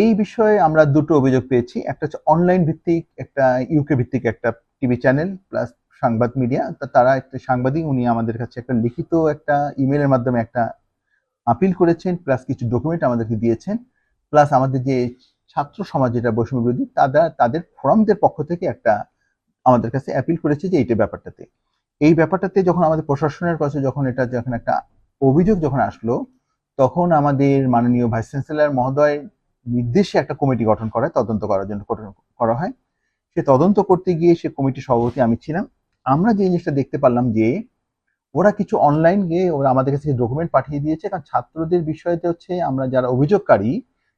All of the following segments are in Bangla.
এই বিষয়ে আমরা দুটো অভিযোগ পেয়েছি। একটা হচ্ছে অনলাইন ভিত্তিক, একটা ইউকে ভিত্তিক একটা টিভি চ্যানেল প্লাস সাংবাদ মিডিয়া তা তারা একটা সাংবাদিক, উনি আমাদের কাছে একটা লিখিত একটা ইমেলের মাধ্যমে একটা আপিল করেছেন প্লাস কিছু ডকুমেন্ট আমাদেরকে দিয়েছেন। প্লাস আমাদের যে ছাত্র সমাজ যেটা বৈষম্য বিরোধী তারা তাদের ফোরামদের পক্ষ থেকে একটা আমাদের কাছে অ্যাপিল করেছে যে এইটা ব্যাপারটাতে। এই ব্যাপারটাতে যখন আমাদের প্রশাসনের কাছে যখন এটা যখন একটা অভিযোগ যখন আসলো, তখন আমাদের মাননীয় ভাইস চ্যান্সেলর মহোদয় নির্দেশে একটা কমিটি গঠন করা তদন্ত করার জন্য করা হয়। সে তদন্ত করতে গিয়ে সে কমিটির সভাপতি আমি ছিলাম। আমরা যে জিনিসটা দেখতে পারলাম যে ওরা কিছু অনলাইন গিয়ে ওরা আমাদের কাছে ডকুমেন্ট পাঠিয়ে দিয়েছে। কারণ ছাত্রদের বিষয়তে হচ্ছে আমরা যারা অভিযোগকারী,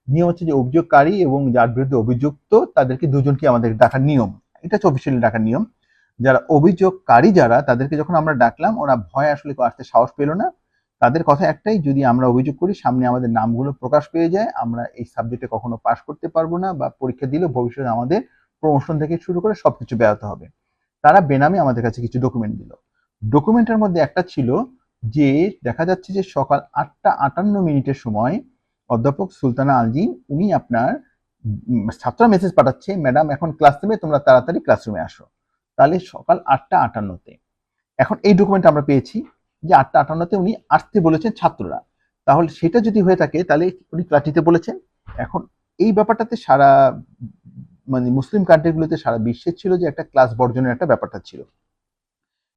নিয়ম হচ্ছে যে অভিযোগকারী এবং যার বিরুদ্ধে অভিযুক্ত তাদেরকে দুজনকে আমাদের ডাকার নিয়ম। এটা হচ্ছে অফিসিয়ালি ডাকার নিয়ম। যারা অভিযোগকারী যারা, তাদেরকে যখন আমরা ডাকলাম, ওরা ভয় আসলে আসতে সাহস পেল না। তাদের কথা একটাই, যদি আমরা অভিযোগ করি সামনে আমাদের নামগুলো প্রকাশ পেয়ে যায়, আমরা এই সাবজেক্টে কখনো পাশ করতে পারব না বা পরীক্ষা দিলেও ভবিষ্যতে আমাদের প্রমোশন থেকে শুরু করে সবকিছু ব্যাহত হবে। তারা বেনামে আমাদের কাছে কিছু ডকুমেন্ট দিল। ডকুমেন্টের মধ্যে একটা ছিল যে, দেখা যাচ্ছে যে সকাল আটটা আটান্ন মিনিটের সময় অধ্যাপক সুলতানা আলজিন, উনি আপনার ছাত্ররা মেসেজ পাঠাচ্ছে ম্যাডাম এখন ক্লাস নেবে তোমরা তাড়াতাড়ি ক্লাসরুমে আসো। তাহলে সকাল আটটা আটান্নতে। এখন এই ডকুমেন্ট আমরা পেয়েছি। যে আটটা আটান্নতে উনি আসতে বলেছেন ছাত্ররা। তাহলে সেটা যদি হয়ে থাকে, তাহলে উনি ক্লাস নিতে বলেছেন। এখন এই ব্যাপারটাতে সারা মানে মুসলিম কান্ট্রিগুলোতে সারা বিশ্বের ছিল যে একটা ক্লাস বর্জনের একটা ব্যাপারটা ছিল।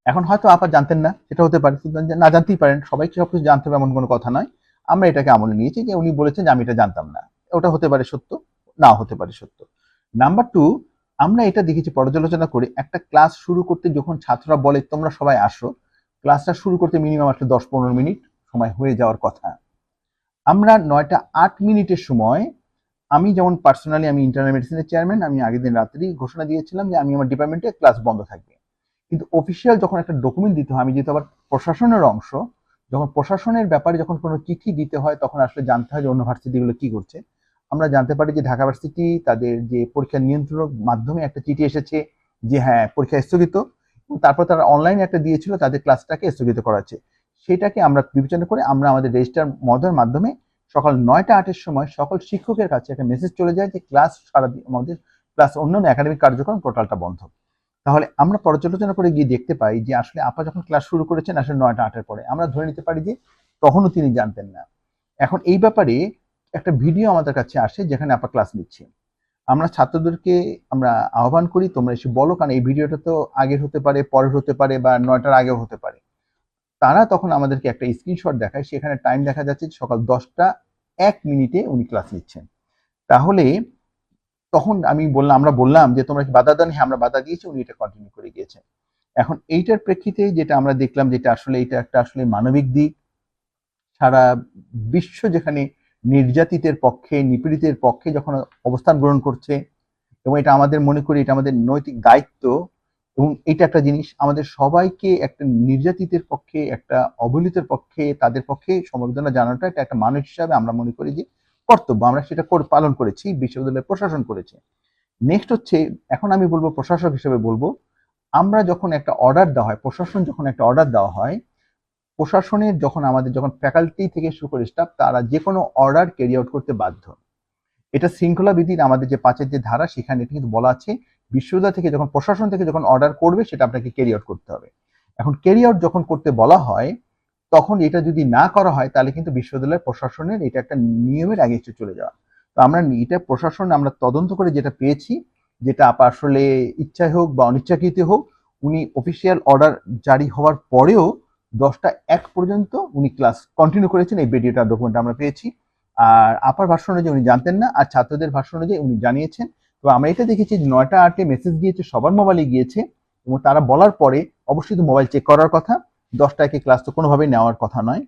এখন হয়তো আপা জানতেন না, সেটা হতে পারে না জানতেই পারেন। সবাইকে সবকিছু জানতে হবে এমন কোনো কথা নয়। আমরা এটাকে আমলে নিয়েছি যে উনি বলেছেন যে আমি এটা জানতাম না। ওটা হতে পারে সত্য না হতে পারে সত্য। নাম্বার টু, আমরা এটা দেখেছি, পর্যালোচনা করে একটা ক্লাস শুরু করতে যখন ছাত্ররা বলে, তোমরা সবাই আসো। ক্লাসটা শুরু করতে মিনিমাম আসলে দশ পনেরো মিনিট সময় হয়ে যাওয়ার কথা। আমরা নয়টা আট মিনিটের সময় আমি যেমন পার্সোনালি আমি ইন্টারনাল মেডিসিনের চেয়ারম্যান আমি আগের দিন রাত্রেই ঘোষণা দিয়েছিলাম যে আমি আমার ডিপার্টমেন্টে ক্লাস বন্ধ থাকবে। কিন্তু অফিসিয়াল যখন একটা ডকুমেন্ট দিতে হয়, আমি যেহেতু আবার প্রশাসনের অংশ, যখন প্রশাসনের ব্যাপারে যখন কোনো চিঠি দিতে হয়, তখন আসলে জানতে হয় যে অন্য ভার্সিটিগুলো কি করছে। আমরা জানতে পারি যে ঢাকা ভার্সিটি তাদের যে পরীক্ষা নিয়ন্ত্রক মাধ্যমে একটা চিঠি এসেছে যে হ্যাঁ পরীক্ষা স্থগিত। তারপর তারা অনলাইনে একটা দিয়েছিল, তাদের ক্লাসটাকে স্থগিত করা হচ্ছে সেটাকে আমরা বিবেচনা করে আমরা আমাদের রেজিস্টার মদের মাধ্যমে সকাল নয়টা আটের সময় সকল শিক্ষকের কাছে একটা মেসেজ চলে যায় যে ক্লাস সারাদিন আমাদের ক্লাস অন্যান্য একাডেমিক কার্যক্রম টোটালটা বন্ধ। তাহলে আমরা পর্যালোচনা করে গিয়ে দেখতে পাই যে, আসলে আপা যখন ক্লাস শুরু করেছেন, আসলে নয়টা আটের পরে। আমরা ধরে নিতে পারি যে, তখনও তিনি জানতেন না। এখন এই ব্যাপারে একটা ভিডিও আমাদের কাছে আসে যেখানে আপা ক্লাস নিচ্ছে। আমরা ছাত্রদেরকে আমরা আহ্বান করি, তোমরা এসে বলো, কারণ এই ভিডিওটা তো আগের হতে পারে, পরের হতে পারে বা নয়টার আগেও হতে পারে। তারা তখন আমাদেরকে একটা স্ক্রিনশট দেখায়, সেখানে টাইম দেখা যাচ্ছে সকাল দশটা এক মিনিটে উনি ক্লাস নিচ্ছেন। তাহলে তখন আমি বললাম, আমরা বললাম যে, তোমরা কি বাধা দেন হ্যাঁ আমরা বাধা দিয়েছি, উনি এটা কন্টিনিউ করে গিয়েছেন। এখন এইটার প্রেক্ষিতে যেটা আমরা দেখলাম, যেটা আসলে, এটা একটা আসলে মানবিক দিক। সারা বিশ্ব যেখানে নির্যাতিতের পক্ষে, নিপীড়িতের পক্ষে যখন অবস্থান গ্রহণ করছে এবং এটা আমাদের মনে করি এটা আমাদের নৈতিক দায়িত্ব এবং এটা একটা জিনিস আমাদের সবাইকে একটা নির্যাতিতের পক্ষে, একটা অবহেলিতের পক্ষে, তাদের পক্ষে সমবেদনা জানানোটা এটা একটা মানুষ হিসাবে আমরা মনে করি যে কর্তব্য। আমরা সেটা পালন করেছি, বিশ্ববিদ্যালয়ের প্রশাসন করেছে। নেক্সট হচ্ছে, এখন আমি বলব প্রশাসক হিসেবে বলব, আমরা যখন একটা অর্ডার দেওয়া হয়, প্রশাসন যখন একটা অর্ডার দেওয়া হয় প্রশাসনের যখন আমাদের যখন ফ্যাকাল্টি থেকে শুরু করে স্টাফ তারা যে কোনো অর্ডার ক্যারি আউট করতে বাধ্য। এটা শৃঙ্খলা বিধির আমাদের যে পাঁচের যে ধারা, সেখানে এটা কিন্তু বলা আছে, বিশ্ববিদ্যালয় থেকে যখন, প্রশাসন থেকে যখন অর্ডার করবে, সেটা আপনাকে ক্যারি আউট করতে হবে। এখন ক্যারি আউট যখন করতে বলা হয়, তখন এটা যদি না করা হয়, তাহলে কিন্তু বিশ্ববিদ্যালয় প্রশাসনের এটা একটা নিয়মের আগে একটু চলে যাওয়া। তো আমরা এটা প্রশাসন, আমরা তদন্ত করে যেটা পেয়েছি, যেটা আপা আসলে ইচ্ছায় হোক বা অনিচ্ছাকৃত হোক, উনি অফিসিয়াল অর্ডার জারি হওয়ার পরেও দশটা এক পর্যন্ত উনি ক্লাস কন্টিনিউ করেছেন, এই ভিডিওটা ডকুমেন্ট আমরা পেয়েছি। আর আপার ভাষ্য অনুযায়ী উনি জানতেন না, আর ছাত্রদের ভাষ্য অনুযায়ী উনি জানিয়েছেন। তো আমরা এটা দেখেছি যে নয়টা আটে মেসেজ গিয়েছে সবার মোবাইলে গিয়েছে, এবং তারা বলার পরে অবশ্যই তো মোবাইল চেক করার কথা, দশটা একে ক্লাস তো কোনোভাবেই নেওয়ার কথা নয়।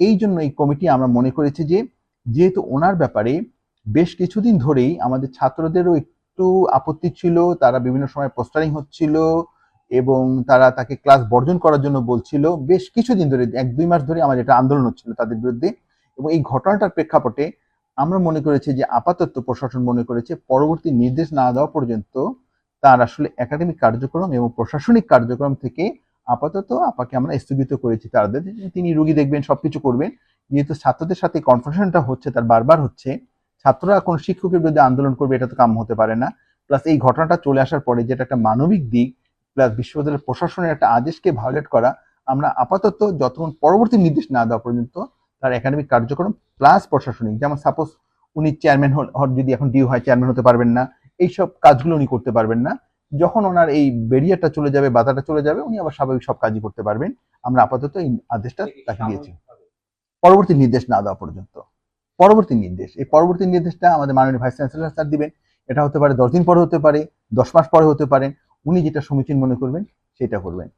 এই জন্য এই কমিটি আমরা মনে করেছি যে, যেহেতু ওনার ব্যাপারে বেশ কিছুদিন ধরেই আমাদের ছাত্রদেরও একটু আপত্তি ছিল, তারা বিভিন্ন সময় পোস্টারিং হচ্ছিল এবং তারা তাকে ক্লাস বর্জন করার জন্য বলছিল, বেশ কিছুদিন ধরে, এক দুই মাস ধরে আমাদের এটা আন্দোলন হচ্ছিল তাদের বিরুদ্ধে এবং এই ঘটনাটার প্রেক্ষাপটে আমরা মনে করেছি যে আপাতত প্রশাসন মনে করেছে পরবর্তী নির্দেশ না দেওয়া পর্যন্ত তার আসলে একাডেমিক কার্যক্রম এবং প্রশাসনিক কার্যক্রম থেকে আপাতত আপাকে আমরা স্থগিত করেছি তাদের। তিনি রুগী দেখবেন, সবকিছু করবেন। যেহেতু ছাত্রদের সাথে কনফারেশনটা হচ্ছে, তার বারবার হচ্ছে, ছাত্ররা কোনো শিক্ষকের বিরুদ্ধে আন্দোলন করবে, এটা তো কাম হতে পারে না। প্লাস এই ঘটনাটা চলে আসার পরে যেটা একটা মানবিক দিক প্লাস বিশ্ববিদ্যালয়ের প্রশাসনের একটা আদেশকে ভায়োলেট করা আমরা আপাতত যতক্ষণ পরবর্তী নির্দেশ না দেওয়া পর্যন্ত তার একাডেমিক কার্যক্রম প্লাস প্রশাসনিক যেমন সাপোজ উনি চেয়ারম্যান হল যদি এখন ডিউ হয় চেয়ারম্যান হতে পারবেন না এইসব কাজগুলো উনি করতে পারবেন না। যখন ওনার এই ব্যারিয়ারটা চলে যাবে বাধাটা চলে যাবে উনি আবার স্বাভাবিক সব কাজই করতে পারবেন। আমরা আপাতত এই আদেশটা তাকে দিয়েছি। পরবর্তী নির্দেশ না দেওয়া পর্যন্ত। পরবর্তী নির্দেশ এই পরবর্তী নির্দেশটা আমাদের মাননীয় ভাইস চ্যান্সেলর স্যার দিবেন। এটা হতে পারে দশ দিন পরে হতে পারে দশ মাস পরে হতে পারে। উনি যেটা সমীচীন মনে করবেন সেটা করবেন।